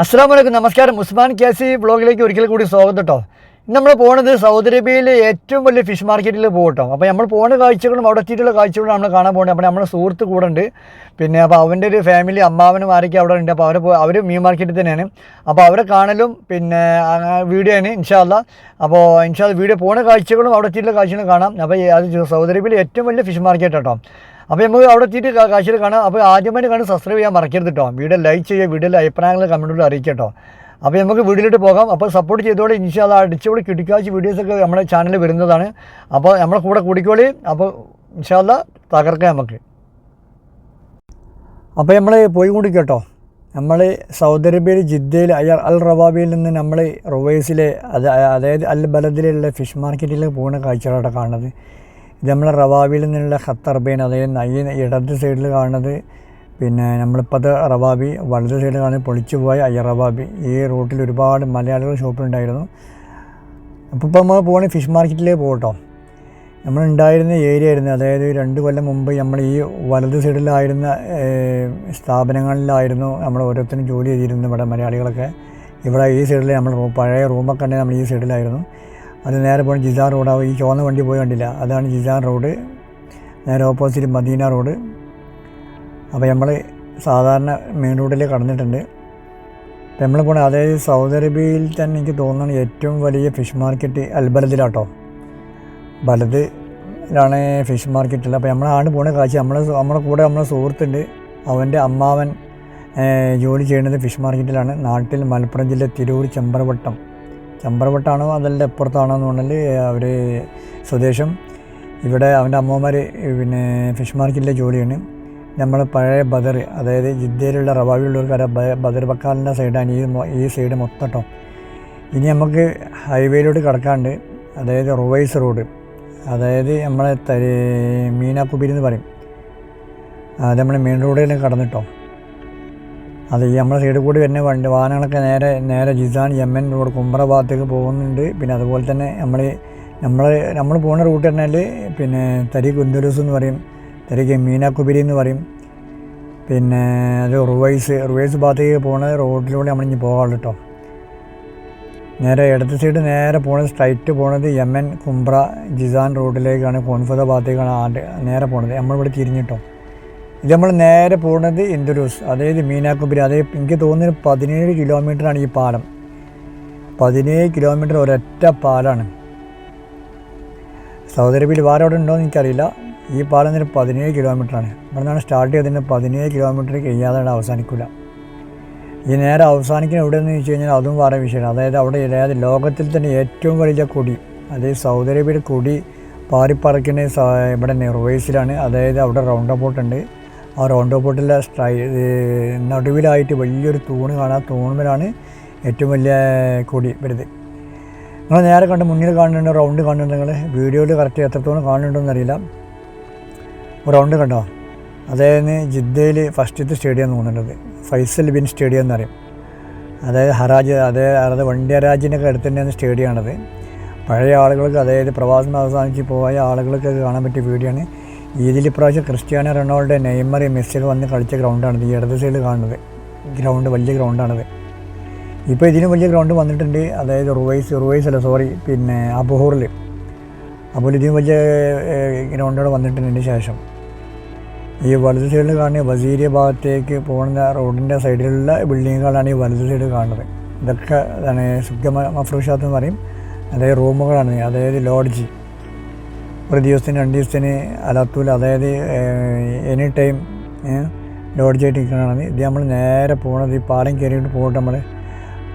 അസ്സാം വലൈക്കും നമസ്കാരം. ഉസ്മാൻ ക്യാസി ബ്ലോഗിലേക്ക് ഒരിക്കൽ കൂടി സ്വാഗതം കേട്ടോ നമ്മൾ പോകുന്നത് സൗദി അറേബ്യയിലെ ഏറ്റവും വലിയ ഫിഷ് മാർക്കറ്റിൽ പോകട്ടോ അപ്പോൾ നമ്മൾ പോകുന്ന കാഴ്ചകളും അവിടെ എത്തിയിട്ടുള്ള കാഴ്ചകളും നമ്മൾ കാണാൻ പോകുന്നത് അപ്പോൾ നമ്മുടെ സുഹൃത്ത് കൂടെ ഉണ്ട്. പിന്നെ അപ്പോൾ അവന്റെ ഒരു ഫാമിലി അമ്മാവനും ആരൊക്കെ അവിടെ ഉണ്ട്. അപ്പോൾ അവരെ അവർ മീൻ മാർക്കറ്റിൽ തന്നെയാണ്. അപ്പോൾ അവരെ കാണലും പിന്നെ വീഡിയോ ആണ് ഇൻഷാല്ല അപ്പോൾ ഇൻഷാല്ല വീഡിയോ പോകുന്ന കാഴ്ചകളും അവിടെ എത്തിയിട്ടുള്ള കാഴ്ചകളും കാണാം. അപ്പോൾ അത് സൗദി അറേബ്യയിലെ ഏറ്റവും വലിയ ഫിഷ് മാർക്കറ്റ് കേട്ടോ അപ്പോൾ നമുക്ക് അവിടെ എത്തിയിട്ട് കാശിൽ കാണാം. അപ്പോൾ ആദ്യമായിട്ട് കാണാൻ സബ്സ്ക്രൈബ് ചെയ്യാൻ മറക്കരുത് കേട്ടോ വീഡിയോ ലൈക്ക് ചെയ്യുക വീഡിയോ അഭിപ്രായങ്ങൾ കമന്റിലൂടെ അറിയിക്കട്ടോ കേട്ടോ അപ്പോൾ നമുക്ക് വീഡിയോയിലോട്ട് പോകാം. അപ്പോൾ സപ്പോർട്ട് ചെയ്തോടെ ഇൻഷാല്ല അടിച്ചുകൂടി കിട്ടിക്കാഴ്ച വീഡിയോസൊക്കെ നമ്മുടെ ചാനലിൽ വരുന്നതാണ്. അപ്പോൾ നമ്മളെ കൂടെ കൂടിക്കോളി. അപ്പോൾ ഇൻഷാല്ല തകർക്കാം നമുക്ക്. അപ്പോൾ നമ്മൾ പോയിക്കൊണ്ടിരിക്കുക കേട്ടോ നമ്മൾ സൗദി അറേബ്യയിൽ ജിദ്ദയിൽ അയർ അൽ റവാബിയിൽ നിന്ന് നമ്മൾ റുവൈസിലെ അത് അതായത് അൽ ബലദിലുള്ള ഫിഷ് മാർക്കറ്റിലേക്ക് പോകുന്ന കാഴ്ചകളാണ് കാണുന്നത്. ഇത് നമ്മളെ നിന്നുള്ള ഖത്തർബൈൻ അതായത് നൈ ഇടത് സൈഡിൽ കാണുന്നത്. പിന്നെ നമ്മളിപ്പോഴത്തെ റവാബി വലത് സൈഡിൽ കാണുന്നത് പൊളിച്ചു പോയ അയ്യ റവാബി. ഈ റൂട്ടിൽ ഒരുപാട് മലയാളികൾ ഷോപ്പിലുണ്ടായിരുന്നു അപ്പോൾ ഇപ്പോൾ നമ്മൾ പോകണ ഫിഷ് മാർക്കറ്റിലേ പോകട്ടോ. നമ്മളുണ്ടായിരുന്ന ഏരിയ ആയിരുന്നു. അതായത് രണ്ട് കൊല്ലം മുമ്പ് നമ്മൾ ഈ വലത് സൈഡിലായിരുന്ന സ്ഥാപനങ്ങളിലായിരുന്നു നമ്മൾ ഓരോരുത്തരും ജോലി ചെയ്തിരുന്നത് ഇവിടെ മലയാളികളൊക്കെ. ഇവിടെ ഈ സൈഡിൽ നമ്മൾ പഴയ റൂമൊക്കെ ഉണ്ടെങ്കിൽ നമ്മൾ ഈ സൈഡിലായിരുന്നു. അത് നേരെ പോകണം ജിസാർ റോഡാവും. ഈ ചുവന്ന വണ്ടി പോയി കണ്ടില്ല. അതാണ് ജിസാർ റോഡ്. നേരെ ഓപ്പോസിറ്റ് മദീന റോഡ്. അപ്പോൾ നമ്മൾ സാധാരണ മെയിൻ റോഡിൽ കടന്നിട്ടുണ്ട്. അപ്പോൾ നമ്മൾ പോണ അതായത് സൗദി അറേബ്യയിൽ തന്നെ എനിക്ക് തോന്നുന്നു ഏറ്റവും വലിയ ഫിഷ് മാർക്കറ്റ് അൽബലത്തിലാട്ടോ ബലത്തിലാണ് ഫിഷ് മാർക്കറ്റിൽ അപ്പോൾ നമ്മളാണ് പോണ കാഴ്ച. നമ്മൾ നമ്മുടെ കൂടെ നമ്മളെ സുഹൃത്തുണ്ട്. അവന്റെ അമ്മാവൻ ജോലി ചെയ്യുന്നത് ഫിഷ് മാർക്കറ്റിലാണ്. നാട്ടിൽ മലപ്പുറം ജില്ല തിരൂർ ചെമ്പറവട്ടം. ചെമ്പറവട്ടാണോ അതല്ല അപ്പുറത്താണോ എന്ന് പറഞ്ഞാൽ അവർ സ്വദേശം. ഇവിടെ അവന്റെ അമ്മമാർ പിന്നെ ഫിഷ് മാർക്കറ്റിലെ ജോലിയാണ്. നമ്മൾ പഴയ ബദർ അതായത് ജിദ്ദയിലുള്ള ബ- ബദർ ബക്കാലിന്റെ സൈഡാണ് ഈ ഈ സൈഡ് മൊത്തട്ടോ. ഇനി നമുക്ക് ഹൈവേയിലോട്ട് കിടക്കാണ്ട് അതായത് റുവൈസ് റോഡ്. അതായത് നമ്മളെ തരി മീനാക്കുബിരി എന്ന് പറയും. അത് നമ്മൾ മെയിൻ റോഡിൽ കടന്നിട്ടോ. അത് ഈ നമ്മുടെ സൈഡിൽ കൂടി വരുന്ന വണ്ടി വാഹനങ്ങളൊക്കെ നേരെ നേരെ ജിസാൻ യമൻ റോഡ് കുമ്പറ ഭാഗത്തേക്ക് പോകുന്നുണ്ട്. പിന്നെ അതുപോലെ തന്നെ നമ്മൾ നമ്മൾ നമ്മൾ പോകുന്ന റൂട്ട് പറഞ്ഞാൽ പിന്നെ തരി കുന്തുലൂസ് എന്ന് പറയും തരിക്ക് മീനാക്കുബിരി എന്ന് പറയും. പിന്നെ അത് റുവൈസ് റുവൈസ് ഭാഗത്തേക്ക് പോകുന്ന റോഡിലൂടെ നമ്മളിഞ്ഞ് പോകാറുള്ളൂ കേട്ടോ നേരെ ഇടത്ത് സൈഡ് നേരെ പോണത് സ്ട്രൈറ്റ് പോണത് യമൻ കുംബ്ര ജിസാൻ റോഡിലേക്കാണ് കോൺഫത ഭാഗത്തേക്കാണ് ആണ്ട് നേരെ പോണത് നമ്മളിവിടെ തിരിഞ്ഞിട്ടോ ഇത് നമ്മൾ നേരെ പോകുന്നത് ഇന്ദുരൂസ് അതായത് മീനാക്കുമ്പരി അതായത് എനിക്ക് തോന്നുന്നത് പതിനേഴ് കിലോമീറ്ററാണ് ഈ പാലം. പതിനേഴ് കിലോമീറ്റർ ഒരൊറ്റ പാലാണ്. സൗദി അറേബ്യയിൽ വേറെ അവിടെ ഉണ്ടോ എന്ന് എനിക്കറിയില്ല. ഈ പാലം തന്നെ പതിനേഴ് കിലോമീറ്ററാണ്. ഇവിടെ നിന്നാണ് സ്റ്റാർട്ട് ചെയ്തതിന് പതിനേഴ് കിലോമീറ്റർ കഴിയാതെ അവസാനിക്കില്ല ഈ നേരെ അവസാനിക്കുന്ന എവിടെയെന്ന് ചോദിച്ചു കഴിഞ്ഞാൽ അതും വേറെ വിഷയമാണ്. അതായത് അവിടെ അതായത് ലോകത്തിൽ തന്നെ ഏറ്റവും വലിയ കൊടി അതായത് സൗദി അറേബ്യയുടെ കൊടി പാറിപ്പറക്കുന്ന ഇവിടെ നെർവേസിലാണ്. അതായത് അവിടെ റൗണ്ട് അബൌട്ട് ഉണ്ട്. ആ റൗണ്ട് അബൌട്ടിലെ സ്ട്രൈ നടുവിലായിട്ട് വലിയൊരു തൂണ് കാണാം. തൂണുമ്പിലാണ് ഏറ്റവും വലിയ കൊടി വരുന്നത്. നിങ്ങൾ നേരെ കണ്ട് മുന്നിൽ കാണുന്നുണ്ട് റൗണ്ട് കാണുന്നുണ്ട് നിങ്ങൾ വീഡിയോയിൽ കറക്റ്റ് എത്രത്തോളം കാണുന്നുണ്ടോയെന്ന് അറിയില്ല. റൗണ്ട് കണ്ടോ? അതായത് ജിദ്ദയിൽ ഫസ്റ്റത്തെ സ്റ്റേഡിയം തോന്നുന്നുണ്ട്. ഫൈസൽ ബിൻ സ്റ്റേഡിയം എന്ന് പറയും. അതായത് ഹറാജ് അതായത് അതായത് വണ്ടി ഹറാജിനൊക്കെ അടുത്ത് തന്നെയാണ് സ്റ്റേഡിയമാണത് പഴയ ആളുകൾക്ക് അതായത് പ്രവാസം അവസാനിച്ച് പോയ ആളുകൾക്കൊക്കെ കാണാൻ പറ്റിയ വീഡിയോ ആണ്. ഇതിൽ ഇപ്രാവശ്യം ക്രിസ്ത്യാനോ റൊണാൾഡോ നെയ്മറി മെസ്സിയൊക്കെ വന്ന് കളിച്ച ഗ്രൗണ്ടാണിത്. ഈ ഇടത് സൈഡ് കാണുന്നത്. ഗ്രൗണ്ട് വലിയ ഗ്രൗണ്ടാണത്. ഇപ്പോൾ ഇതിന് വലിയ ഗ്രൗണ്ട് വന്നിട്ടുണ്ട്. അതായത് റുവൈസ് റുവൈസ് അല്ല സോറി പിന്നെ അബുഹൂറിൽ അപ്പോൾ ഇതിന് വലിയ ഗ്രൗണ്ടോട് വന്നിട്ടുണ്ട് ശേഷം. ഈ വലത് സൈഡിൽ കാണുന്ന വസീരിയ ഭാഗത്തേക്ക് പോകുന്ന റോഡിന്റെ സൈഡിലുള്ള ബിൽഡിങ്ങുകളാണ് ഈ വലത് സൈഡ് കാണുന്നത്. ഇതൊക്കെ എന്താണ് സുഖ മഫ്രൂഷാത്ത് എന്ന് പറയും. അതായത് റൂമുകളാണ്. അതായത് ലോഡ്ജ്. ഒരു ദിവസത്തിന് രണ്ട് ദിവസത്തിന് അലത്തൂല. അതായത് എനി ടൈം ലോഡ്ജായിട്ട് നിൽക്കുന്നതാണ് ഇത് നമ്മൾ നേരെ പോകണത് ഈ പാലം കയറിയിട്ട് പോകട്ടെ നമ്മൾ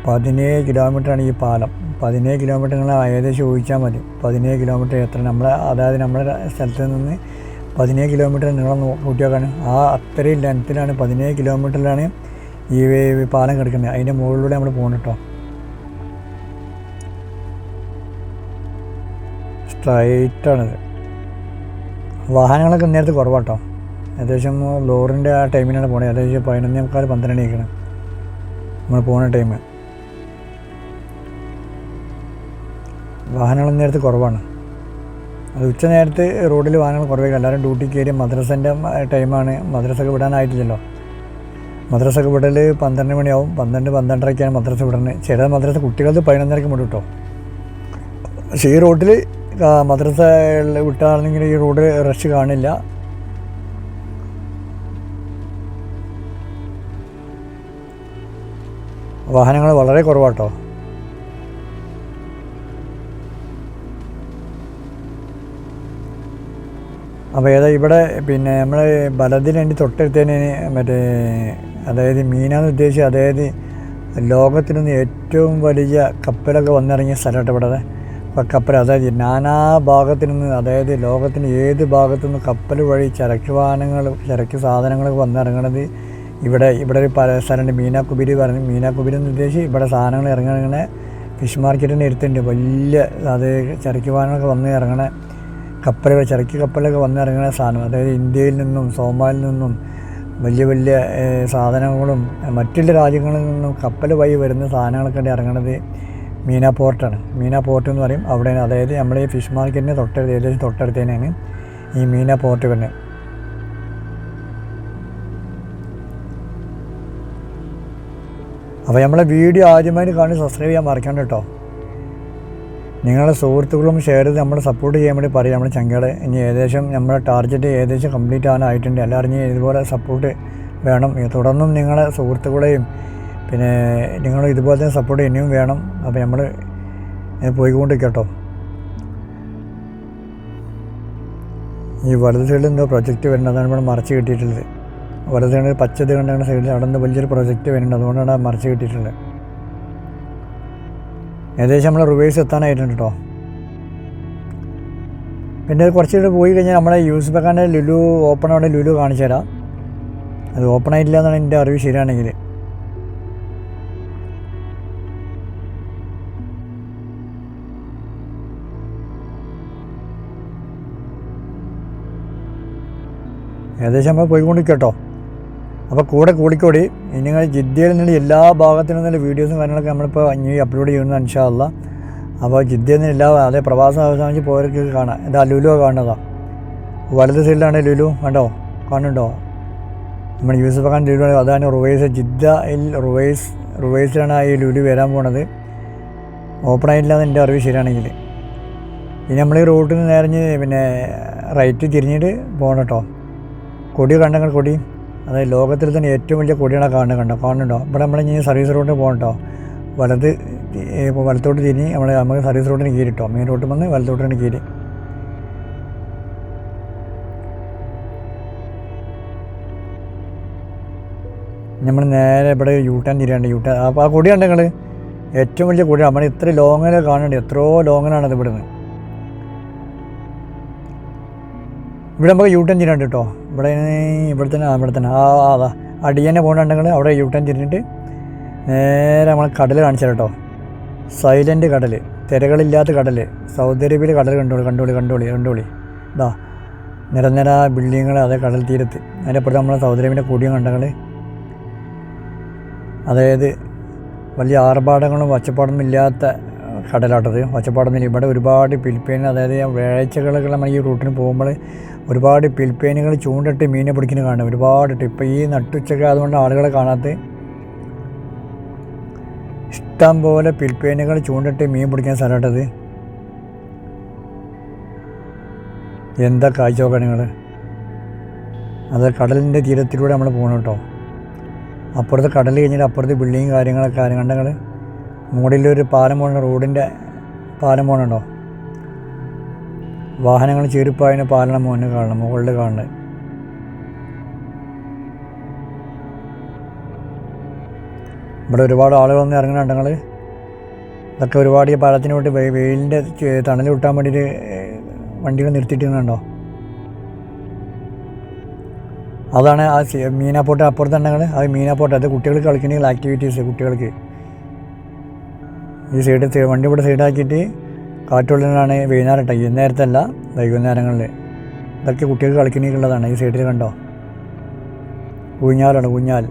പതിനേഴ് കിലോമീറ്ററാണ് ഈ പാലം. പതിനേഴ് കിലോമീറ്റർ നിങ്ങൾ ഏകദേശം ഊഹിച്ചാൽ മതി. പതിനേഴ് കിലോമീറ്റർ എത്ര? നമ്മൾ അതായത് നമ്മുടെ സ്ഥലത്ത് നിന്ന് പതിനേഴ് കിലോമീറ്റർ നീളം കൂട്ടിയാക്കാണ് ആ അത്രയും ലെങ്ത്തിലാണ് പതിനേഴ് കിലോമീറ്ററിലാണ് ഈ പാലം കിടക്കുന്നത്. അതിന്റെ മുകളിലൂടെ നമ്മൾ പോകണം കേട്ടോ സ്ട്രൈറ്റാണിത് വാഹനങ്ങളൊക്കെ നേരത്തെ കുറവാട്ടോ. ഏകദേശം ലോറിന്റെ ആ ടൈമിനാണ് പോണത് ഏകദേശം പതിനൊന്നേ മുക്കാൽ പന്ത്രണ്ട് ആയിരിക്കണം നമ്മൾ പോണ ടൈം. വാഹനങ്ങൾ നേരത്തെ കുറവാണ്. അത് ഉച്ച നേരത്ത് റോഡിൽ വാഹനങ്ങൾ കുറവായിരിക്കും. എല്ലാവരും ഡ്യൂട്ടി കയറി മദ്രസന്റെ ടൈമാണ്. മദ്രസൊക്കെ വിടാനായിട്ടില്ലല്ലോ. മദ്രസ വിടൽ പന്ത്രണ്ട് മണിയാവും. പന്ത്രണ്ട് പന്ത്രണ്ടരയ്ക്കാണ് മദ്രസ വിടുന്നത് ചില മദ്രസ കുട്ടികൾക്ക് പതിനൊന്നരയ്ക്ക് വിടും കേട്ടോ പക്ഷേ ഈ റോഡിൽ മദ്രസ വിട്ടാണെങ്കിൽ ഈ റോഡ് റഷ് കാണില്ല. വാഹനങ്ങൾ വളരെ കുറവാട്ടോ. അപ്പോൾ ഏതാ ഇവിടെ പിന്നെ നമ്മൾ ബലദിനുണ്ട് തൊട്ടടുത്തതിന് മറ്റേ അതായത് മീനാന്ന് ഉദ്ദേശിച്ച് അതായത് ലോകത്തിൽ നിന്ന് ഏറ്റവും വലിയ കപ്പലൊക്കെ വന്നിറങ്ങിയ സ്ഥലമായിട്ട് ഇവിടെ. അപ്പോൾ കപ്പൽ അതായത് നാനാ ഭാഗത്തു നിന്ന് അതായത് ലോകത്തിന് ഏത് ഭാഗത്തു നിന്ന് കപ്പൽ വഴി ചരക്ക് വാഹനങ്ങൾ ചരക്ക് സാധനങ്ങൾ വന്നിറങ്ങണത് ഇവിടെ ഇവിടെ ഒരു പല സ്ഥലമുണ്ട്. മീനാക്കുബിരി പറഞ്ഞു മീനാക്കുബിരി എന്ന് ഉദ്ദേശിച്ച് ഇവിടെ സാധനങ്ങൾ ഇറങ്ങണ ഫിഷ് മാർക്കറ്റിന്റെ അടുത്തുണ്ട്. വലിയ അത് ചരക്ക് വാഹനങ്ങളൊക്കെ വന്ന് ഇറങ്ങണ കപ്പലുകൾ ചരക്ക് കപ്പലൊക്കെ വന്ന് ഇറങ്ങണ സാധനം. അതായത് ഇന്ത്യയിൽ നിന്നും സോമാലിൽ നിന്നും വലിയ വലിയ സാധനങ്ങളും മറ്റുള്ള രാജ്യങ്ങളിൽ നിന്നും കപ്പൽ വഴി വരുന്ന സാധനങ്ങളൊക്കെ ഉണ്ട് ഇറങ്ങുന്നത് മീന പോർട്ടാണ് മീന പോർട്ട് എന്ന് പറയും. അവിടെ അതായത് നമ്മൾ ഈ ഫിഷ് മാർക്കറ്റിന് തൊട്ടടുത്ത് ഏകദേശം തൊട്ടടുത്ത് തന്നെയാണ് ഈ മീന പോർട്ട് വരുന്നത്. അപ്പോൾ നമ്മളെ വീഡിയോ ആദ്യമായിട്ട് കാണി സബ്സ്ക്രൈബ് ചെയ്യാൻ മറക്കണ്ട കേട്ടോ. നിങ്ങളുടെ സുഹൃത്തുക്കളും ഷെയർ ചെയ്ത് നമ്മളെ സപ്പോർട്ട് ചെയ്യാൻ വേണ്ടി പറയും. നമ്മുടെ ചങ്കകളെ ഇനി ഏകദേശം നമ്മുടെ ടാർഗറ്റ് ഏകദേശം കംപ്ലീറ്റ് ആകാനായിട്ടുണ്ട് എല്ലാവരും ഇതുപോലെ സപ്പോർട്ട് വേണം. തുടർന്നും നിങ്ങളെ സുഹൃത്തുക്കളെയും പിന്നെ നിങ്ങൾ ഇതുപോലെ തന്നെ സപ്പോർട്ട് ഇനിയും വേണം. അപ്പോൾ നമ്മൾ പോയിക്കൊണ്ടിരിക്കട്ടോ. ഈ വലത് സൈഡിൽ എന്തോ പ്രൊജക്റ്റ് വരുന്നത് ഇവിടെ മറച്ച് കിട്ടിയിട്ടുള്ളത്. വലത് സൈഡിൽ പച്ചത് കണ്ടാണ് സൈഡിൽ അവിടെ നിന്ന് വലിയൊരു പ്രൊജക്റ്റ് വരുന്നുണ്ട് അതുകൊണ്ടാണ് ആ മറച്ച് കിട്ടിയിട്ടുള്ളത്. ഏകദേശം നമ്മൾ റിവേഴ്സ് എത്താനായിട്ടുണ്ട് കേട്ടോ പിന്നെ കുറച്ച് കൂടെ പോയി കഴിഞ്ഞാൽ നമ്മളെ യൂസ് ബക്കാന്റെ ലുലു ഓപ്പൺ അവിടെ ലുലു കാണിച്ചു തരാം അത് ഓപ്പൺ ആയിട്ടില്ല എന്നാണ് എന്റെ അറിവ് ശരിയാണെങ്കിൽ ഏകദേശം നമ്മൾ പോയിക്കൊണ്ടിരിക്കട്ടോ. അപ്പോൾ കൂടെ കൂടിക്കൂടി ഇനി നിങ്ങൾ ജിദ്ദയിൽ നിന്ന് എല്ലാ ഭാഗത്തു നിന്നുള്ള വീഡിയോസും കാര്യങ്ങളൊക്കെ നമ്മളിപ്പോൾ ഇനി അപ്ലോഡ് ചെയ്യുന്ന അനുഷാല്ല അപ്പോൾ ജിദ്ദയിൽ നിന്ന് എല്ലാ അതേ പ്രവാസം അവസാനിച്ച് പോയവർക്ക് കാണാം. എന്താ ലുലു കാണുന്നതാ. വലത് സൈഡിലാണ് ലുലു കണ്ടോ? കാണുന്നുണ്ടോ? നമ്മുടെ യൂസഫ് ഖാൻ ലുലു. അതാണ് റുവൈസ് ജിദ്ദയിൽ റുവൈസ് റുവൈസിലാണ് ഈ ലുലു വരാൻ പോണത്. ഓപ്പൺ എന്ന് എന്റെ അറിവ് ശരിയാണെങ്കിൽ. ഇനി നമ്മൾ ഈ റൂട്ടിൽ നിന്ന് നേരഞ്ഞ് പിന്നെ റൈറ്റ് തിരിഞ്ഞിട്ട് പോകണം കേട്ടോ കൊടി കണ്ടെങ്കിൽ കൊടി. അതായത് ലോകത്തിൽ തന്നെ ഏറ്റവും വലിയ കൊടിയാണ് കാണുന്നത് കണ്ടോ? കാണുന്നുണ്ടോ? ഇവിടെ നമ്മൾ ഇനി സർവീസ് റോഡിന് പോകണ്ടോ? വലത് ഇപ്പോൾ വലത്തോട്ട് തിരിഞ്ഞ് നമ്മൾ നമുക്ക് സർവീസ് റോഡിന് കീരിട്ടോ മെയിൻ റോഡ് വന്ന് വലത്തോട്ടിന് കീരി നമ്മൾ നേരെ ഇവിടെ യൂ ടേൺ തിരിയാണ്ട് യൂ ടേൺ അപ്പോൾ ആ കൊടിയാണ് നിങ്ങൾ ഏറ്റവും വലിയ കൊടിയാണ്. നമ്മൾ ഇത്ര ലോങ്ങിൽ കാണുന്നുണ്ട്. എത്രയോ ലോങ്ങിലാണത് ഇവിടുന്ന്. ഇവിടെ നമുക്ക് യൂ ടേൺ തിരിയാണ്ട് കേട്ടോ. ഇവിടെ ഇവിടെ തന്നെ ഇവിടെ തന്നെ. ആ അതാ അടിയനെ പോകണമെങ്കിൽ അവിടെ യൂ ടേൺ തിരിഞ്ഞിട്ട് നേരെ നമ്മൾ കടൽ കാണിച്ചു കേട്ടോ. സൈലന്റ് കടൽ തിരകളില്ലാത്ത കടൽ സൗദി അറേബ്യയിൽ കടൽ കണ്ടോളി കണ്ടോളി കണ്ടോളി കണ്ടോളി. ഇതാ നിരനിര ബിൽഡിങ്ങൾ അതേ കടൽ തീരത്ത്. അതിന്റെ അപ്പുറത്ത് നമ്മൾ സൗദി അറേബ്യന്റെ കൂടിയും കണ്ടങ്ങൾ അതായത് വലിയ ആർഭാടങ്ങളും ഒച്ചപ്പാടൊന്നും ഇല്ലാത്ത കടലാട്ടത്. ഒച്ചപ്പാടൊന്നും ഇവിടെ ഒരുപാട് പിൽപ്പേൻ അതായത് വേഴ്ചകളൊക്കെ നമ്മൾ ഈ റൂട്ടിന് പോകുമ്പോൾ ഒരുപാട് പിൽപ്പേനുകൾ ചൂണ്ടിട്ട് മീനെ പിടിക്കുന്നത് കാണും. ഒരുപാട് ഇട്ട്. ഇപ്പോൾ ഈ നട്ടുച്ചക്ക് അതുകൊണ്ട് ആളുകളെ കാണാത്ത ഇഷ്ടം പോലെ പിൽപ്പേനുകൾ ചൂണ്ടിട്ട് മീൻ പിടിക്കുന്ന സ്ഥലമാട്ടത്. എന്താ കാഴ്ച നോക്കാം നിങ്ങൾ. അത് കടലിന്റെ തീരത്തിലൂടെ നമ്മൾ പോകണം കേട്ടോ. അപ്പുറത്ത് കടൽ കഴിഞ്ഞിട്ട് അപ്പുറത്ത് ബിൽഡിങ് കാര്യങ്ങളൊക്കെ ആരും കണ്ടങ്ങൾ മുകളിലൊരു പാലം പോകണ റോഡിന്റെ പാലം പോകണുണ്ടോ വാഹനങ്ങൾ ചെരുപ്പായതിന് പാലം മുന്നിൽ കാണണം മുകളിൽ കാണുന്നത്. ഇവിടെ ഒരുപാട് ആളുകൾ വന്ന് ഇറങ്ങുന്നുണ്ട് നിങ്ങൾ ഇതൊക്കെ ഒരുപാട് ഈ പാലത്തിന് വേണ്ടി വെയിലിന്റെ തണൽ കിട്ടാൻ വേണ്ടിയിട്ട് വണ്ടികൾ നിർത്തിയിട്ടുണ്ടോ അതാണ് ആ മീനാപ്പോട്ട് അപ്പുറത്ത് ഉണ്ടെങ്കിൽ അത് മീനാപ്പോട്ട് അത് കുട്ടികൾക്ക് കളിക്കുന്ന ആക്ടിവിറ്റീസ് കുട്ടികൾക്ക്. ഈ സൈഡ് വണ്ടി ഇവിടെ സൈഡാക്കിയിട്ട് കാറ്റുള്ളിലാണ് വൈകുന്നേരം ടൈം നേരത്തല്ല വൈകുന്നേരങ്ങളിൽ. ഇതൊക്കെ കുട്ടികൾക്ക് കളിക്കണേക്കുള്ളതാണ് ഈ സൈഡിൽ കണ്ടോ? ഊഞ്ഞാലാണ് ഊഞ്ഞാൽ.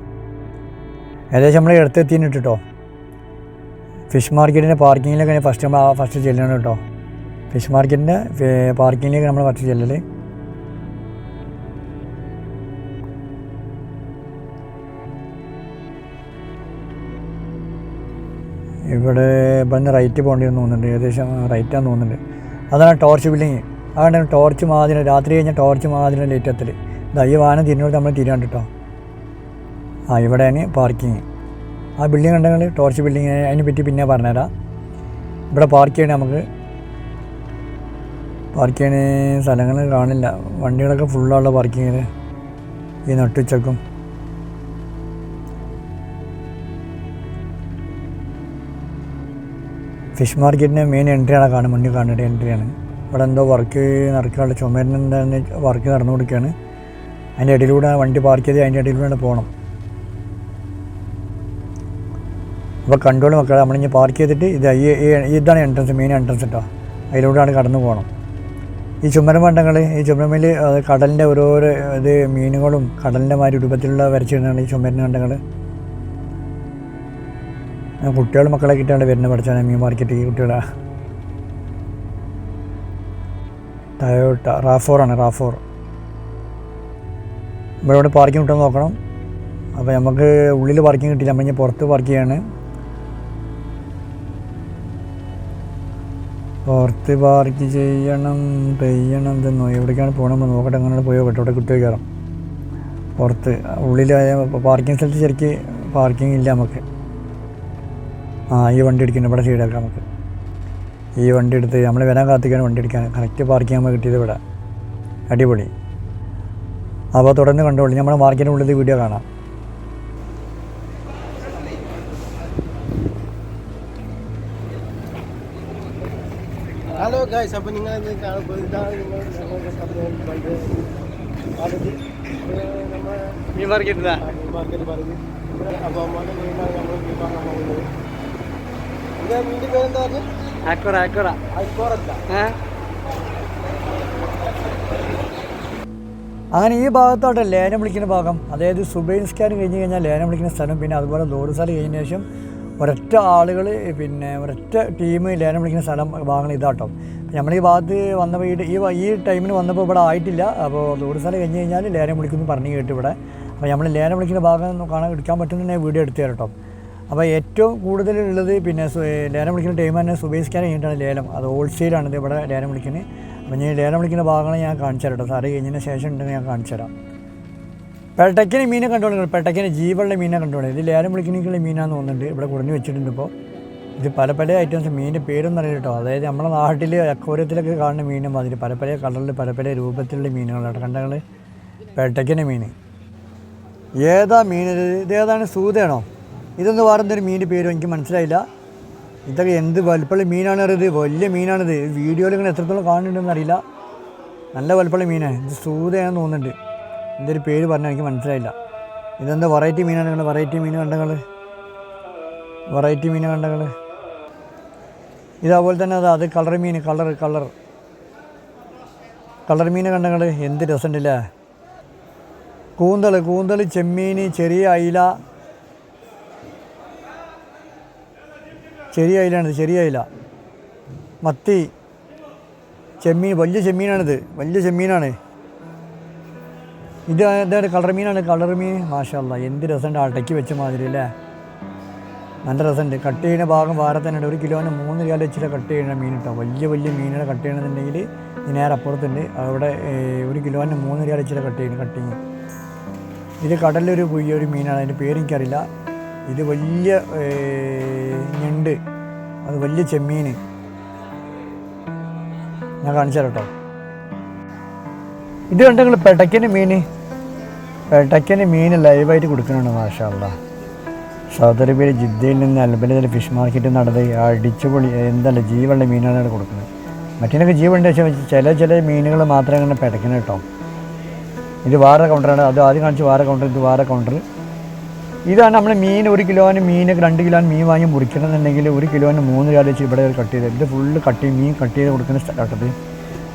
ഏകദേശം നമ്മൾ എടുത്തെത്തിന് കേട്ടോ. ഫിഷ് മാർക്കറ്റിന്റെ പാർക്കിങ്ങിലൊക്കെ ഫസ്റ്റ് ഫസ്റ്റ് ചെല്ലണം കേട്ടോ. ഫിഷ് മാർക്കറ്റിന്റെ പാർക്കിങ്ങിലേക്ക് നമ്മൾ ഫസ്റ്റ് ചെല്ലൽ ഇവിടെ ഇവിടുന്ന് റൈറ്റ് പോകേണ്ടി എന്ന് തോന്നുന്നുണ്ട്. ഏകദേശം റൈറ്റാന്ന് തോന്നുന്നുണ്ട്. അതാണ് ടോർച്ച് ബില്ലിങ് അതാണ് ടോർച്ച് മാതിരി രാത്രി കഴിഞ്ഞാൽ ടോർച്ച് മാതിരി ലേറ്റ് എത്തൽ ഇതാ ഈ വാഹനം തിരിഞ്ഞോട്ട് നമ്മൾ തിരിയാണ്ട് കേട്ടോ ആ ഇവിടെയാണ് പാർക്കിങ് ആ ബിൽഡിംഗ് ഉണ്ടെങ്കിൽ ടോർച്ച് ബിൽഡിങ് അതിനെ പറ്റി പിന്നെ പറഞ്ഞുതരാം. ഇവിടെ പാർക്ക് ചെയ്യണേ നമുക്ക്. പാർക്ക് ചെയ്യണ സ്ഥലങ്ങൾ കാണില്ല. വണ്ടികളൊക്കെ ഫുള്ളാണല്ലോ പാർക്കിങ്ങിൽ ഈ നട്ടുച്ചക്കും. ഫിഷ് മാർക്കറ്റിന്റെ മെയിൻ എൻട്രിയാണ് കാണും മുന്നിൽ കാണേണ്ട എൻട്രിയാണ് ഇവിടെ എന്തോ വർക്ക് നടക്കാനുള്ള ചുമരിന് എന്താണെന്ന് വർക്ക് നടന്നു കൊടുക്കുകയാണ് അതിന്റെ ഇടയിലൂടെ വണ്ടി പാർക്ക് ചെയ്ത് അതിന്റെ ഇടയിലൂടെ പോകണം. അപ്പോൾ കൺട്രോൾ മക്കളെ നമ്മളിങ്ങനെ പാർക്ക് ചെയ്തിട്ട് ഇത് ഈ ഇതാണ് എൻട്രൻസ് മെയിൻ എൻട്രൻസ് കേട്ടോ അതിലൂടെയാണ് കടന്നു പോകണം. ഈ ചുമരം വേണ്ടങ്ങൾ ഈ ചുമരമേൽ കടലിന്റെ ഓരോരോ ഇത് മീനുകളും കടലിന്റെ മാതിരി രൂപത്തിലുള്ള വരച്ചിടുന്നതാണ് ഈ ചുമരിന് കണ്ടങ്ങൾ കുട്ടികൾ മക്കളെ കിട്ടാണ്ട് വരുന്ന പഠിച്ചാണ് മീൻ മാർക്കറ്റ് ഈ കുട്ടികളെ. ടയോട്ട റാഫോറാണ് റാഫോർ ഇവിടെ ഇവിടെ പാർക്കിംഗ് കിട്ടാൻ നോക്കണം. അപ്പോൾ നമുക്ക് ഉള്ളിൽ പാർക്കിംഗ് കിട്ടില്ല. നമ്മൾ ഇനി പുറത്ത് പാർക്ക് ചെയ്യാണ്. പുറത്ത് പാർക്ക് ചെയ്യണം ചെയ്യണം എന്തെന്നോ എവിടേക്കാണ് പോകണമെന്ന് നോക്കട്ടെ അങ്ങനെ പോയോ? കേട്ടോ ഇവിടെ കുട്ടികൾ കയറാം. പുറത്ത് ഉള്ളിൽ പാർക്കിംഗ് സ്ഥലത്ത് ശരിക്ക് പാർക്കിംഗ് ഇല്ല നമുക്ക്. ആ ഈ വണ്ടി എടുക്കുന്നു ഇവിടെ സൈഡാക്കാം നമുക്ക്. ഈ വണ്ടി എടുത്ത് നമ്മൾ വരാൻ കാത്തിക്കാൻ വണ്ടി എടുക്കാൻ കറക്റ്റ് പാർക്ക് ചെയ്യാൻ കിട്ടിയത് ഇവിടെ. അടിപൊളി. അപ്പോൾ തുടർന്ന് കണ്ടോളൂ നമ്മുടെ മാർക്കറ്റിന്റെ ഉള്ളിൽ വീഡിയോ കാണാം. ഹലോ ഗായ്സ് അപ്പോൾ നിങ്ങൾ കാണുമ്പോൾ ഇതാണ് നിങ്ങൾ മീൻ മീൻ മാർക്കറ്റ് പറഞ്ഞ് അപ്പോൾ അമ്മ മീനാണ് നമ്മൾ മീൻ വാങ്ങാൻ പോകുന്നത് ആക്കുറ ആക്കുറ. അങ്ങനെ ഈ ഭാഗത്തോട്ട് ലേനം വിളിക്കുന്ന ഭാഗം അതായത് സുബൈൻ സ്കാൻ കഴിഞ്ഞ് കഴിഞ്ഞാൽ ലേനം വിളിക്കുന്ന സ്ഥലം പിന്നെ അതുപോലെ ലോഡ് സ്ഥലം കഴിഞ്ഞ ശേഷം ഒരൊറ്റ ആളുകൾ പിന്നെ ഒരൊറ്റ ടീം ലേനം വിളിക്കുന്ന സ്ഥലം ഭാഗങ്ങൾ ഇതാട്ടോ. നമ്മൾ ഈ ഭാഗത്ത് വന്നപ്പോൾ ഈ ഈ ടൈമിന് വന്നപ്പോൾ ഇവിടെ ആയിട്ടില്ല. അപ്പോൾ ലോഡ് സ്ഥലം കഴിഞ്ഞ് കഴിഞ്ഞാൽ ലേനം വിളിക്കുന്നു പറഞ്ഞു കേട്ടു ഇവിടെ അപ്പോൾ നമ്മൾ ലേനം വിളിക്കുന്ന ഭാഗം കാണാൻ എടുക്കാൻ പറ്റുന്നുണ്ടെങ്കിൽ വീഡിയോ എടുത്തു തരാം കേട്ടോ. അപ്പോൾ ഏറ്റവും കൂടുതലുള്ളത് പിന്നെ ലേലം വിളിക്കുന്ന ടൈം തന്നെ സുബൈസ്കാരം കഴിഞ്ഞിട്ടാണ് ലേലം. അത് ഹോൾസെയിലാണ് ഇത് ഇവിടെ ലേലം വിളിക്കുന്നത് അപ്പോൾ ഞാൻ ലേലം വിളിക്കുന്ന ഭാഗങ്ങൾ ഞാൻ കാണിച്ചു തരാം സാറ് കഴിഞ്ഞതിന് ശേഷം ഉണ്ടെങ്കിൽ ഞാൻ കാണിച്ചു തരാം. പെട്ടക്കിന് മീനെ കണ്ടുകൊണ്ടിരിക്കുന്നത് പെട്ടക്കിന് ജീവളുടെ മീനെ കണ്ടുകൊണ്ടിരിക്കുന്നത് ഇത് ലേലം വിളിക്കുന്നതിനുള്ള മീനാന്ന് തോന്നുന്നുണ്ട്. ഇവിടെ കുടഞ്ഞു വെച്ചിട്ടുണ്ട് ഇപ്പോൾ ഇത് പല പല ഐറ്റംസ് മീനിന്റെ പേരൊന്നും അറിയില്ല കേട്ടോ അതായത് നമ്മുടെ നാട്ടിൽ അക്വോറിയത്തിലൊക്കെ കാണുന്ന മീനും മാതിരി പല പല കളറിൽ പല പല രൂപത്തിലുള്ള മീനുകളാണ് കണ്ടങ്ങൾ പെട്ടക്കിന്റെ മീൻ ഏതാ മീൻ ഇത്? ഇതേതാണ് സൂതയാണോ? ഇതൊന്നും വേറെന്തൊരു മീനിന്റെ പേരും എനിക്ക് മനസ്സിലായില്ല. ഇതൊക്കെ എന്ത് വലുപ്പമുള്ള അറിയത് വലിയ മീനാണിത്. വീഡിയോയിൽ ഇങ്ങനെ എത്രത്തോളം കാണുന്നുണ്ടെന്ന് അറിയില്ല. നല്ല വലുപ്പമുള്ള മീനാണ് ഇത് സൂതയാണെന്ന് തോന്നുന്നുണ്ട്. എന്തൊരു പേര് പറഞ്ഞാൽ എനിക്ക് മനസ്സിലായില്ല. ഇതെന്താ വെറൈറ്റി മീനാണ് നിങ്ങൾ വെറൈറ്റി മീൻ കണ്ടങ്ങൾ വെറൈറ്റി മീൻ കണ്ടങ്ങൾ ഇതേപോലെ തന്നെ അത് അത് കളർ മീൻ കളർ കളർ കളർ മീൻ കണ്ടങ്ങൾ എന്ത് രസമുണ്ടല്ലേ? കൂന്തൽ കൂന്തൽ ചെമ്മീൻ ചെറിയ അയില ചെറിയ അയിലാണിത് ചെറിയ അയില. മത്തി. ചെമ്മീൻ വലിയ ചെമ്മീനാണിത് വലിയ ചെമ്മീനാണ്. ഇത് എന്താണ് കളർ മീനാണ് കളർ മീൻ. മാഷല്ല എന്ത് രസമുണ്ട് അടക്കി വെച്ച മാതിരി അല്ലേ? നല്ല രസമുണ്ട്. കട്ട് ചെയ്യുന്ന ഭാഗം വേറെ തന്നെ ഉണ്ട്. ഒരു കിലോന് മൂന്ന് കിലോ വെച്ചിട്ട് കട്ട് ചെയ്യുന്ന മീൻ കേട്ടോ വലിയ വലിയ മീനുകളെ കട്ട് ചെയ്യണമെന്നുണ്ടെങ്കിൽ നേരെ അപ്പുറത്തുണ്ട്. അവിടെ ഒരു കിലോന് മൂന്ന് കിലോ വെച്ചിട്ട് കട്ട് ചെയ്യുന്നു കട്ടിങ്. ഇത് കടലിലൊരു പുയ്യ ഒരു മീനാണ്. അതിന്റെ പേര് എനിക്കറിയില്ല. ഇത് വലിയ ഞണ്ട്. അത് വലിയ ചെമ്മീൻ ഞാൻ കാണിച്ചു തരാം കേട്ടോ. ഇത് കണ്ടെങ്കിൽ പെട്ടക്കന് മീൻ പെട്ടക്കന് മീൻ ലൈവായിട്ട് കൊടുക്കുന്നുണ്ട് മാഷാള്ള സൗദി അറേബ്യയിൽ ജിദ്ദയിൽ നിന്ന് അൽബലയിൽ ഫിഷ് മാർക്കറ്റ് നടന്ന് അടിച്ചുപൊളി എന്തല്ല ജീവുള്ള മീനാണ് അവിടെ കൊടുക്കുന്നത്. മറ്റേനൊക്കെ ജീവുണ്ട് പക്ഷേ ചില ചില മീനുകൾ മാത്രമേ അങ്ങനെ പെടക്കണം കേട്ടോ. ഇത് വേറെ കൗണ്ടറാണ് അത് ആദ്യം കാണിച്ച് വേറെ കൗണ്ടർ ഇത് വേറെ കൗണ്ടർ ഇതാണ് നമ്മൾ മീൻ ഒരു കിലോന് മീനൊക്കെ രണ്ട് കിലോന് മീൻ വാങ്ങി മുറിക്കണമെന്നുണ്ടെങ്കിൽ ഒരു കിലോന് മൂന്ന് രൂപ വെച്ച് ഇവിടെ കട്ട് ചെയ്ത് ഇത് ഫുള്ള് കട്ട് ചെയ്ത് മീൻ കട്ട് ചെയ്ത് കൊടുക്കുന്ന സ്ഥലത്ത്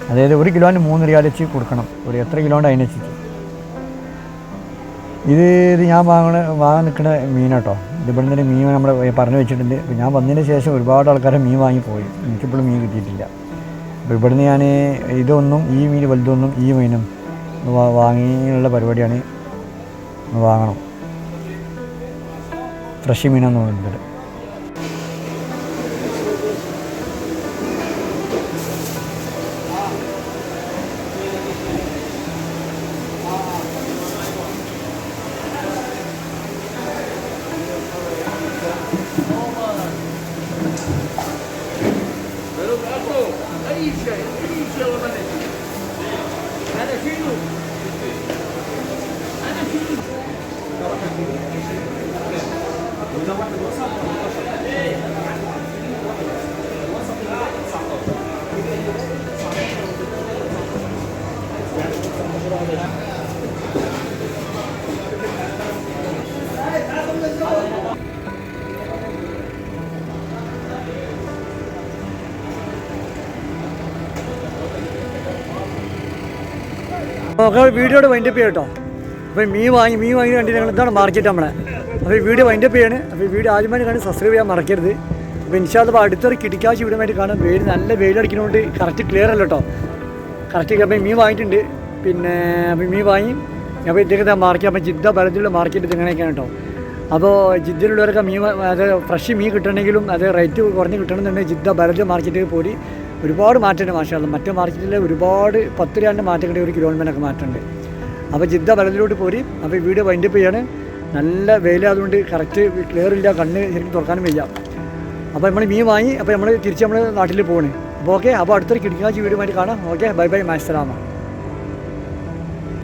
അതായത് ഒരു കിലോന് മൂന്ന് രൂപ വെച്ച് കൊടുക്കണം. ഒരു എത്ര കിലോണ്ട് അതിനനുസരിച്ച് ഇത് ഇത് ഞാൻ വാങ്ങണ വാങ്ങാൻ നിൽക്കുന്ന മീനാട്ടോ ഇത് ഇവിടെ നിന്ന് മീൻ നമ്മൾ പറഞ്ഞു വെച്ചിട്ടുണ്ട്. ഇപ്പോൾ ഞാൻ വന്നതിന് ശേഷം ഒരുപാട് ആൾക്കാരെ മീൻ വാങ്ങിപ്പോയി എനിക്കിപ്പോഴും മീൻ കിട്ടിയിട്ടില്ല. അപ്പോൾ ഇവിടുന്ന് ഞാൻ ഇതൊന്നും ഈ മീൻ വലുതൊന്നും ഈ മീനും വാങ്ങിയുള്ള പരിപാടിയാണ്. വാങ്ങണം. ഫ്രഷ് മീനാന്ന് തോന്നുന്നുണ്ട് നമുക്ക് വീഡിയോയുടെ വൈൻഡപ്പ് ചെയ്യാം കേട്ടോ. അപ്പോൾ മീൻ വാങ്ങി മീ വാങ്ങി കണ്ടിട്ട് ഞങ്ങൾ ഇതാണ് മാർക്കറ്റ് നമ്മളെ. അപ്പോൾ ഈ വീഡിയോ വൈൻഡപ്പ് ചെയ്യാണ്. അപ്പോൾ ഈ വീഡിയോ ആദ്യമായിട്ട് കണ്ട് സബ്സ്ക്രൈബ് ചെയ്യാൻ മറക്കരുത്. അപ്പോൾ ഇൻഷാല്ല അടുത്തൊരു കിടിക്കാശ് വീഡിയോ ആയിട്ട് കാണാം. വെയിൽ നല്ല വെയിലടിക്കുന്നതുകൊണ്ട് കറക്റ്റ് ക്ലിയർ അല്ല കേട്ടോ. കറക്റ്റ് അപ്പോൾ മീ വാങ്ങിയിട്ടുണ്ട്. പിന്നെ മീ വാങ്ങി അപ്പോൾ ഇദ്ദേഹത്തെ മാർക്കറ്റ് അപ്പോൾ ജിദ്ദ ബലത്തിലുള്ള മാർക്കറ്റ് ഇങ്ങനെയൊക്കെയാണ് കേട്ടോ. അപ്പോൾ ജിദ്ദയിലുള്ളവരൊക്കെ മീൻ അത് ഫ്രഷ് മീൻ കിട്ടണമെങ്കിലും അത് റേറ്റ് കുറഞ്ഞ് കിട്ടണമെന്നുണ്ടെങ്കിൽ ജിദ്ദ ബലത്തിൽ മാർക്കറ്റിൽ പോയി ഒരുപാട് മാറ്റമുണ്ട് മാഷാല്ല മറ്റേ മാർക്കറ്റിൽ ഒരുപാട് പത്ത് രൂപന്റെ മാറ്റങ്ങൾ ഒരു കിലോമീറ്ററൊക്കെ മാറ്റമുണ്ട്. അപ്പോൾ ജിദ്ദ ബലത്തിലോട്ട് പോരി. അപ്പോൾ വീട് വൈൻഡപ്പ് ചെയ്യാണ്. നല്ല വെയിൽ അതുകൊണ്ട് കറക്റ്റ് ക്ലിയർ ഇല്ല. കണ്ണ് ശരിക്കും തുറക്കാനും വയ്യ. അപ്പോൾ നമ്മൾ മീൻ വാങ്ങി. അപ്പോൾ നമ്മൾ തിരിച്ച് നമ്മൾ നാട്ടിൽ പോകണേ അപ്പോൾ ഓക്കെ അപ്പോൾ അടുത്തൊരു കിടക്കാച്ചി വീടുമായിട്ട് കാണാം. Okay bye bye മാസ്സലാമ